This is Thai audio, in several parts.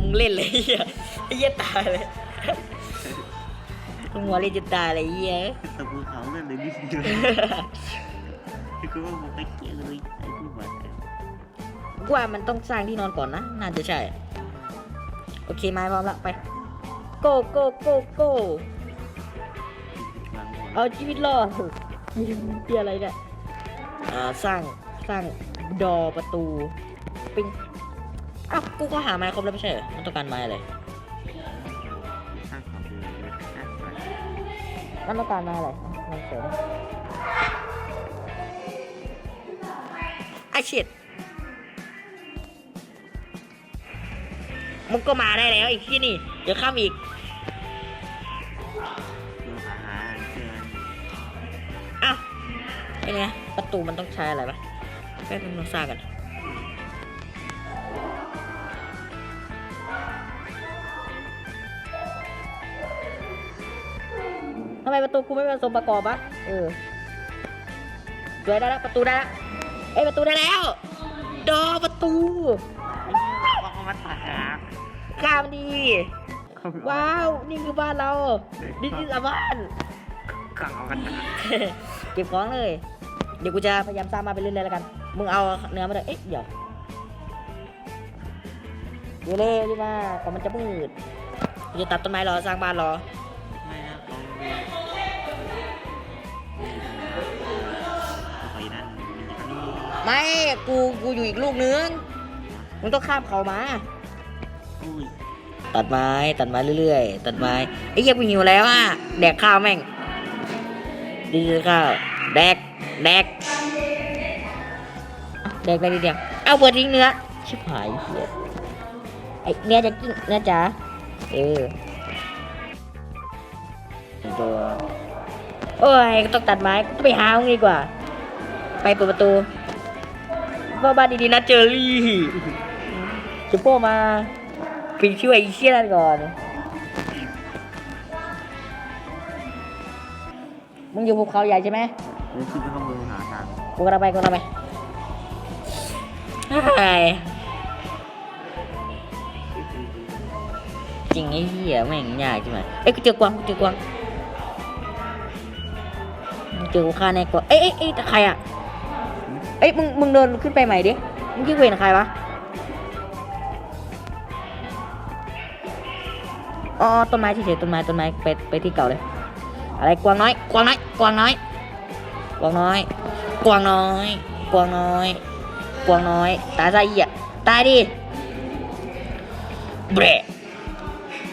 มึงเล่นเลยไอ้เหี้ยไอ้เหี้ยตายเลยมึงหัวเล่นจะตายเลยไอ้เหี้ย ตะปูเขาเนี่ยเลยนิดเดียวคือก็ว่ามันไปเกลียเลยไอ้ผู้บาดเจ็บกูว่ามันต้องสร้างที่นอนก่อนนะน่าจะใช่ โอเคไม้พร้อมละไป โกโกโกโกบางคนเอาชีวิตรอดยิงเปียอะไรเนี่ยอ่าสร้างสร้างดอประตูปิง อ้าวกูก็หาไม้ครบแล้วไม่ใช่เหรอมันต้องการไม้อะไรสร้างความเร็วเลยสร้างความมันต้องการไม้อะไรมันเสริมไอชิดมึงก็มาได้แล้วไอ้ที่นี่ เดี๋ยวข้ามอีกเดี๋ยวหาหาเจออ้าวไอ้เนี่ยประตูมันต้องใช้อะไรปะแป๊บนึงลองสร้างกันำไมประตูกูไม่ผสมประกอบวะเออสวยได้แล้วประตูได้แล้วเอ้ยประตูได้แล้วดอประตูว่าเขามาตัดครับข้ามนดี ว้าว นี่คือบ้านเรานี่คือบ้านขังเอากันตัดเก็บของเลย เดี๋ยวกูจะพยายามสร้างมาไปเรื่อยๆแล้วกัน มึงเอาเนื้อมาเลยเอ๊ะเดี๋ยวเดี๋ยวเลยดีมาก่อนมันจะมืดกูจะตัดต้นไม้รอสร้างบ้านรอ ไม่กูกูอยู่อีกลูกนึงมึงต้องข้ามเขามา อุ้ยตัดไม้ตัดไม้เรื่อยๆ ตัดไม้ไอ้เหี้ยกูหิวแล้วอะแดกข้าวแม่งดีข้าวแดกแดกอะแดกไปดีเดียวเอาเปิดทิ้งเนื้อชิบหายเหี้ยไอ้เนื้อจะกิ้งเนื้อจ๋าเออตัวโอ้ยก็ต้องตัดไม้ก็ไปหามึงดีกว่า ไปเปิดประตู ว่าบ้านดีๆนะเจอรี่จะโป้มาไปช่วยไอ้เชี่ยนั่นก่อน มึงอยู่ภูเขาใหญ่ใช่ไหมเดี๋ยวขึ้นไปข้างบนหาทางกูกำลังไปกูกำลังไปไอ้จริงไอ้เหี้ยแม่งยากใช่ไหมเอ้ยกูเจอกวางกูเจอกวางเจอกูฆ่าแน่กว่าเอ้ยเอ้ยเอ้ยแต่ใครอะ เอ้ยมึงมึงเดินขึ้นไปใหม่ดิมึงคิดเวรใครวะอ๋อต้นไม้เฉยๆต้นไม้ต้นไม้ไปไปที่เก่าเลย อะไรกวางน้อย กวางน้อย กวางน้อย กวางน้อย กวางน้อย กวางน้อย กวางน้อย ตายซะอีอะตายดิเบร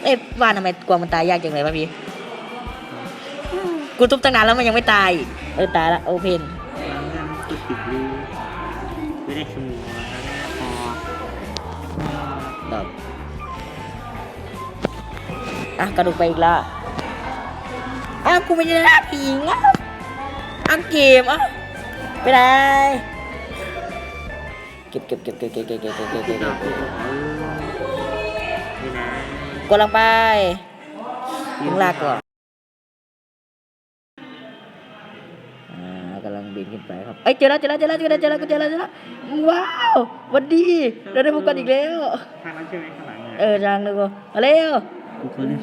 เอ้ยว่าทำไมกวางมันตายยากจังเลยวะพี่กูทุบตั้งนานแล้วมันยังไม่ตาย เออตายละโอเพนแล้วเงินติดติดรู อะกระดูกไปอีกละอ้าวกูไม่ได้หน้าผีงอะอ้าวเกมอะไปไหนเก็บเก็บเก็บเก็บเก็บเก็บเก็บเก็บเก็บเก็บเก็บกดลงไปยิงลากก่อนกำลังบินขึ้นไปครับ เอ้ยเจอแล้วเจอแล้วเจอแล้วเจอแล้วเจอแล้วเจอแล้วเจอแล้วว้าววันดี เราได้พบกันอีกแล้วทางนั้นใช่ไหมข้างหลังเออจางเลยกูมาเร็ว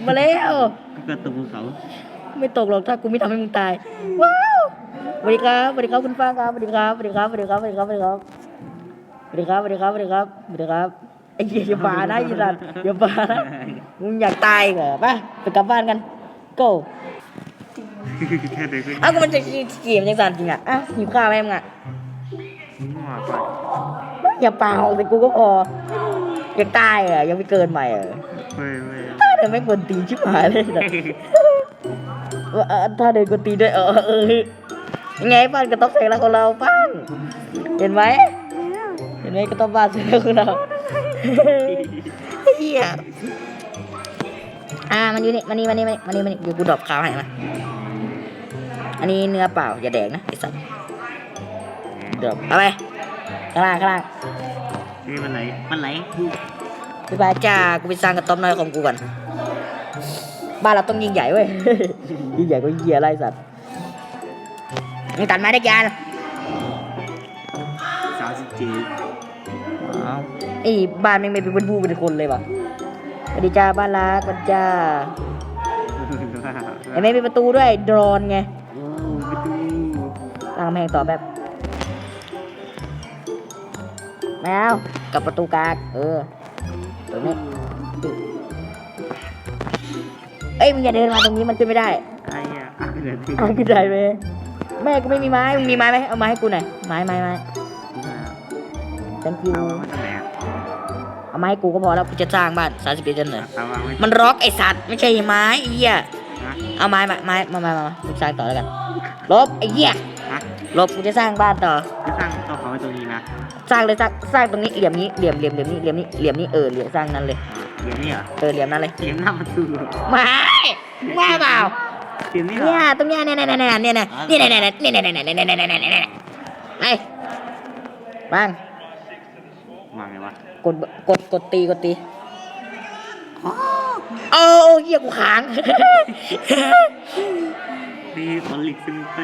มาแล้วกูกระตุกเขาไม่ตกหรอกถ้ากูไม่ทำให้มึงตาย ว้าวสวัสดีครับสวัสดีครับคุณฟ้างครับสวัสดีครับสวัสดีครับสวัสดีครับสวัสดีครับสวัสดีครับสวัสดีครับสวัสดีครับสวัสดีครับสวัสดีครับไอ้เหี้ยอย่าบานะอีสัตว์อย่าบานะมึงอยากตายเหรอไปไปกลับบ้านกัน go แค่เดินขึ้นอ้าวกูมันจะเกมยังสั่นจริงอะอะหิวข้าวไหมมึงอะมั่วไปอย่าปาหอกใส่กูก็พออยากตายเหรอยังไม่เกินใหม่เหรอเว้ยเว้ยถ้าเดิน ไม่กวนตีนชิบหายเลยนะว่าเอ่อถ้าเดินกวนตีนด้วยเออเออยังไงบ้านกระต๊อบเสกแล้วของเราป้านเห็นไหมเห็นไหมกระต๊อบบ้านเสกแล้วของเราเฮียอ่ามันอยู่นี่มันนี่มันนี่มันนี่มันนี่เดี๋ยวกูดรอปข้าวให้มาอันนี้เนื้อเปล่าอย่าแดกนะไอ้สัสดรอปเอาไปข้างล่างข้างล่างนี่มันไหลมันไหลบ๊ายบายจ้ากูไปสร้างกระต๊อบน้อยของกูก่อน บ้านเราต้องยิ่งใหญ่เว้ย ยิ่งใหญ่ก็เหี้ยไรสัตว์มึงตัดไม้ได้ยานสาวสิบเจ็ดอ้าวไอ้บ้านแม่งไม่เป็นผู้เป็นคนเลยว่ะสวัสดีจ้าบ้านรักสวัสดีจ้าไอ้แม่มีประตูด้วยโดรนไงโอ้ประตูตั้งกำแพงต่อแบบแมวกับประตูกลางเออตรงนี้เอ้ยมึงอย่าเดินมาตรงนี้มันขึ้นไม่ได้ไอ้อะอะเหลือที่เอาขึ้นได้ไหมแม่กูไม่มีไม้มึงมีไม้ไหมเอาไม้ให้กูหน่อยไม้ไม้ไม้ thank you เอามาตั้งแต่เอาไม้ให้กูก็พอแล้วกูจะสร้างบ้านสามสิบเอ็ดจันหน่อยเอาวางไว้มันร็อกไอสัตว์ไม่ใช่ไม้ไอ้เหี้ยฮะเอาไม้มาไม้มามามามากูสร้างต่อแล้วกันลบไอ้เหี้ยฮะลบกูจะสร้างบ้านต่อจะสร้างตัวเขาไว้ตรงนี้นะสร้างเลยสร้างสร้างตรงนี้เหลี่ยมนี้เหลี่ยมเหลี่ยมเหลี่ยมนี้เหลี่ยมนี้เหลี่ยมนี้เออเหลี่ยมสร้างนั้นเลยอ่าเดี๋ยวนี้เหรอเออเหลี่ยมนั้นเลยเตรียมหน้าประตูเหรอไม้ ว่าเปล่าเตรียมนี่เหรอเนี่ยตรงเนี้ยเนี่ยเนี่ยเนี่ยเนี่ยเนี่ยเนี่ยเนี่ยเนี่ยเนี่ยเนี่ยเนี่ยเนี่ยเนี่ยเนี่ยเนี่ยไอ้บ้างวาไงวะกดกดกดตีกดตีโอ้เหี้ยกูค้างนี่ตอนลิกซึมไป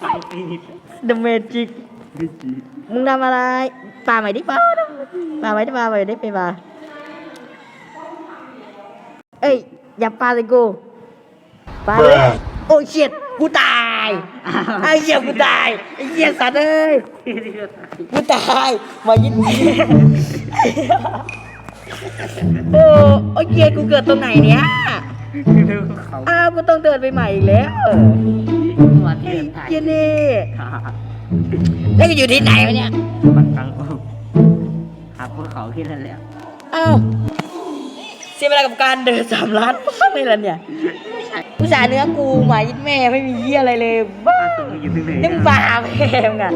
ไปไปนิด The Magic ไม่จีมึงทำอะไรปาใหม่ดิปาปาใหม่ดิปาใหม่ดิไปปา เอ้ย อย่าปาใส่กูปาเลย โอ้เชียดกูตายไอ้เหี้ยกูตายไอ้เหี้ยสัตว์เอ้ยกูตายมายินโอ้โอ้เหี้ยกูเกิดตรงไหนเนี่ยเร็วเขาอ้าวกูต้องเดินไปใหม่อีกแล้ววัดไอ้เดินถ่ายเหี้ยนี่แล้วกูอยู่ที่ไหนวะเนี่ยปักกลางอกหาภูเขาขึ้นแล้วแล้วอ้าว เสียเวลากับการเดินสามล้านบ้างเลยล่ะเนี่ยผู้ชายเนื้อกูหมายิดแม่ไม่มีเยี่ยอะไรเลยบ้าอาสมอยู่ที่ไหนนึ่งบาแพงอะ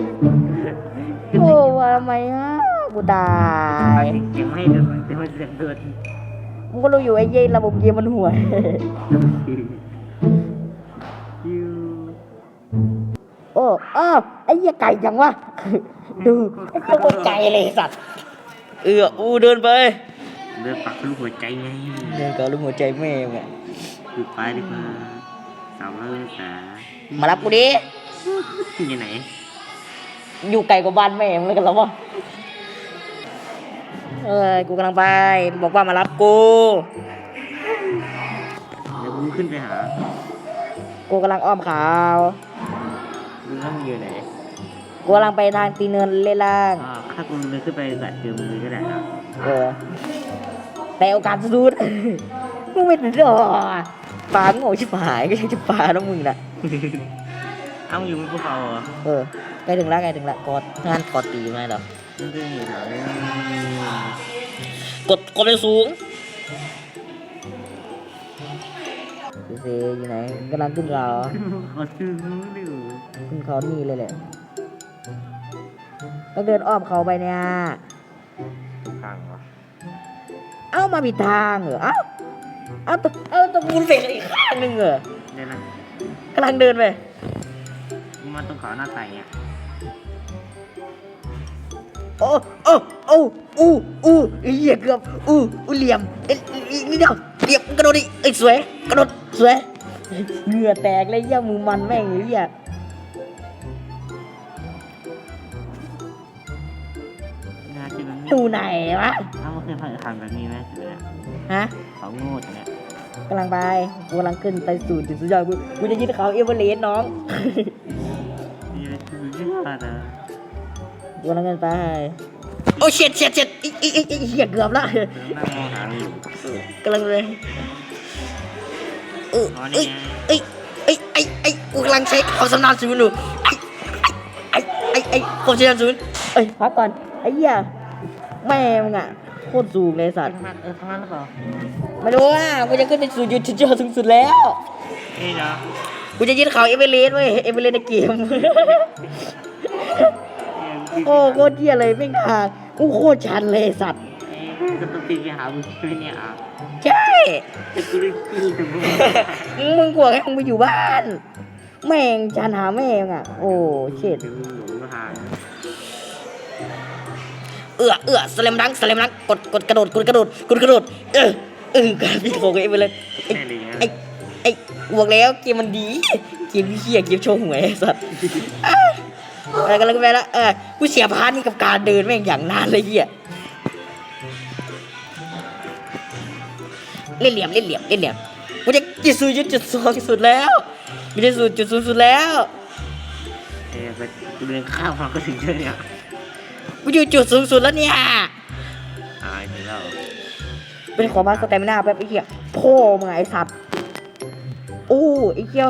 โอ้ว่าทำไมอะกูตายเสียงไม่เดินเสียงไม่เดินเดินมึงก็รู้อยู่ไอ้เย่ระบบเกมมันห่วยยูโอ้อ้าวไอ้เหี้ยไก่จังวะดูไอ้ตัวคนไก่เลยสัตว์ เอออูเดินไป เดินปักลูกหัวใจไงเดินกับลูกหัวใจแม่มึงอะอยู่ไปดีกว่าสาวเลิศสามารับกูดิ อยู่ไหนอยู่ไกลกว่าบ้านแม่มึงเลยกันแล้ววะเอ้ยกูกำลังไป บอกว่ามารับกู เดี๋ยวมึงขึ้นไปหากูกำลังอ้อมขาว มึงต้องอยู่ไหนกูกำลังไปทางตีเนินเล่ล่าง อ่าถ้ากูเดินขึ้นไปกัดเจอมึงเลยก็ได้นะ เออ แต่โอกาสสุดมึงไม่ถึงหรอปลาโง่ชิบหายก็ยังจะปลาแล้วมึงน่ะเอ้ามึงอยู่บนภูเขาเหรอเออใกล้ถึงแล้วใกล้ถึงแล้วกดงานกดตีไหมเหรอมึงก็เห็นเหรอกดกดไปสูงเซอยู่ไหนกำลังขึ้นเขาเขาชื่อรู้ดิขึ้นเขานี่เลยแหละต้องเดินอ้อมเขาไปเนี่ยทางวะ เอ้ามาผิดทางเหรอเอ้าเอ้าตเอ้าตรงมูลเฟกอีกข้างหนึ่งเหรอเดี๋ยวนะกำลังเดินไปมึงมาตรงเขาหน้าไต่เนี่ยโอ้โอ้โอ้อู้อู้ไอ้เหี้ยเกือบอู้อู้เหลี่ยมเอ้ยอีกนิดเดียวเหลี่ยมกระโดดดิเอ้ยสวยกระโดดสวยเหงื่อแตกเลยเหี้ยมือมันแม่งไอ้เหี้ยน่าคิดแบบนี้อยู่ไหนวะ ถ้ามันเคยผ่านทางแบบนี้ไหมสิเนี่ยฮะเขาโง่จังเนี่ยกำลังไปกูกำลังขึ้นไปสู่จุดสุดยอดกูกูจะยึดเขาเอเวอเรสต์น้องนี่เลยคือเยอะนะกูกำลังขึ้นไป โอ้เช็ดเช็ดเช็ดอีอีอีอีเหี้ยเกือบละนั่งมองหาอยู่กำลังเลยเอออ๋อเอ้นี่ยไงเอ้ยเอ้ยไอ้ไอ้กูกำลังใช้ความสำนาญศูนย์อยู่ไอ้ไอ้ไอ้ไอ้ความสำนาญศูนย์เอ้ยพักก่อนไอ้เหี้ยแม่มึงอะ โคตรสูงเลยสัตว์ทางนั้นเออทางนั้นหรือเปล่าไม่รู้ว่ากูจะขึ้นไปสู่จุดยอดสูงสุดแล้วเอ้ยเนาะกูจะยึดเขาเอเวอเรสต์เว้ย เอเวอเรสต์ในเกม โอ้โคตรเที่ยเลยไม่งทางกูโคตรชันเลยสัตว์ก็ต้องตีไปหามึงใช่ไหมเนี่ยอะใช่แต่กูได้ขี้ถึงมึงมึงกลัวแค่มึงไปอยู่บ้าน แม่งชันหาแม่งอะ โอ้เช็ด ถึงหลงทางเอื้อเอื้อสแลมดังสแลมดังกดกดกระโดดกดกระโดดกดกระโดดเออเออการพี่โคกันเอเวอเรสต์ไอ้แน่เลยไอ้ไอ้บอกแล้วเกมมันดีเกมที่เฮียเกมโชว์หวยสัตว์อะไรกันแล้วไปแล้วเออกูเสียพาร์ทนี่กับการเดินแม่งอย่างนานเลยเฮียเล่นเหลี่ยมเล่นเหลี่ยมเล่นเหลี่ยมกูจะจุดศูนย์จุดสองสุดแล้วกูจะสูจุดศูนย์สุดแล้วเออไปเดินข้ามมันก็ถึงเจอเนี่ย กูอยู่จุดสูงสุดแล้วเนี่ยตายไปแล้วเป็นขอมาสเตมินาแป๊บไอ้เหี้ยโพ่มึงไอ้สัตว์โอ้ไอ้เหี้ย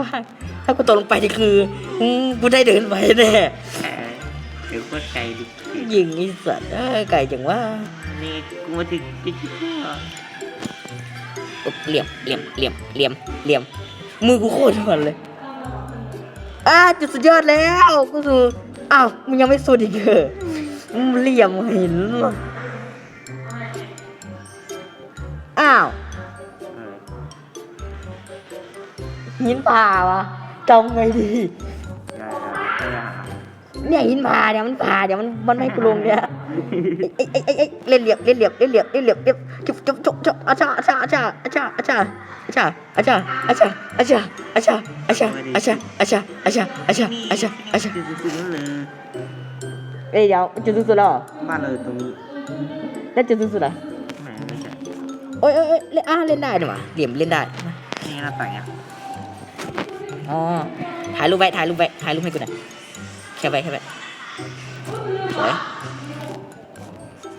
ถ้ากูตกลงไปนี่คืออืมกูได้เดินไปแน่แหมเดี๋ยวก็ใจดิยิงไอ้สัตว์เอ้ยไก่จังว่านี่กูมาถึงจะคิดว่าเหลี่ยมเหลี่ยมเหลี่ยมเหลี่ยมเหลี่ยมมือกูโคตรมันเลยอ่าจุดสุดยอดแล้วกูสูอ้าวมึงยังไม่สุดอีกเหรอมึง เหลี่ยมห็นอ้าว หินผ่าวะจำไงดี เนี่ยหินผ่าเนี่ยมันผ่าเดี๋ยวมันมันไม่ให้กูลงเนี่ยไอ้ไอ้ไอ้ไอ้เล่นเหลี่ยมเล่นเหลี่ยมเล่นเหลี่ยมเล่นเหลี่ยมเล่นจุบจุบจุบจุบอาชาอาชาอาชาอาชาอาชาอาชาอาชาอาชาอาชาอาชาอาชาอาชาอาชาอาชาอาชาอาชาอาชาจุดสุดๆนั่น เลยเอ้ยเดี๋ยวจุดสุดๆแล้วเหรอบ้านเราตรงนี้แล้วจุดสุดๆอะแหมไม่ใช่โอ้ยโอ้ยโอ้ยเล่นอะเล่นได้ดีกว่าเหลี่ยมเล่นได้นี่หน้าต่างอะอ๋อถ่ายรูปไว้ถ่ายรูปไว้ถ่ายรูปให้กูหน่อยแค่ไว้แค่ไว้สวย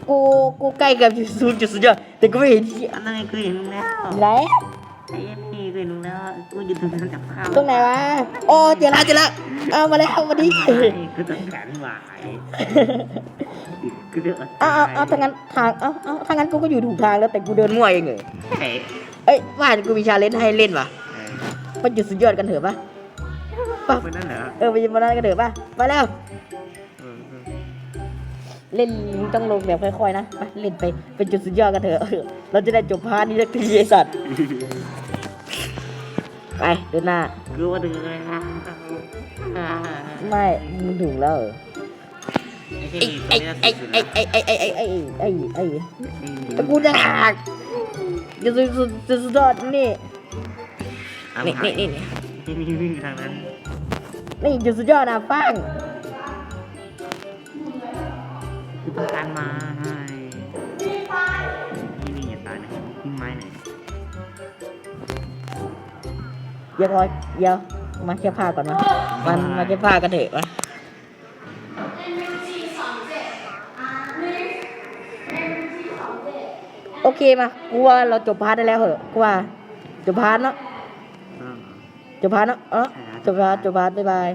กูกูใกล้กับจุดศูนย์จุดสุดยอดแต่กูไม่เห็นที่อันนั้นกูเห็นมึงแล้วไหนไอ้พี่กูเห็นมึงแล้วกูอยู่ตรงนั้นจับข้าวตรงไหนวะ โอ้เจอแล้วเจอแล้วเอามาแล้วมาดิกูต้องการหวายกูเดือดเอาเอาเอาถ้างั้นทางเอาเอาถ้างั้นกูก็อยู่ถูกทางแล้วแต่กูเดินมั่วเองเหรอเฮ้ยเอ้ยว่ากูมีชาเลนจ์ให้เล่นว่ะมาจุดสุดยอดกันเถอะปะปะมันนั่นเหรอเออไปยิงมานั้นกันเถอะปะไปแล้วเล่นต้องลงแบบค่อยๆนะไปเล่นไปเป็นจุดสุดยอดกันเถอะเออเราจะได้จบพาร์ทนี้สักทีไอ้สัตว์ ไปเดินหน้ากูว่าดึงเลยไม่มึงถูกแล้วเหรอไอ้ไอ้ไอ้ไอ้ไอ้ไอ้ไอ้ไอ้ไอ้ไอ้ไอ้ตะกูจะหักจุดสุดสุดจุดสุดยอดนี่นี่นี่นี่นี่นี่วิ่งทางนั้นนี่จุดสุดยอดนะฟังคือต้องการมา เดี๋ยวพอเดี๋ยวมาแค่ผ้าก่อนมามันมาแค่ผ้ากันเถอะมาโอเคมากูว่าเราจบพาร์ทได้แล้วเหอะกูว่าจบพาร์ทเนาะจบพาร์ทเนาะเออจบพาร์ทจบพาร์ทบ๊ายบาย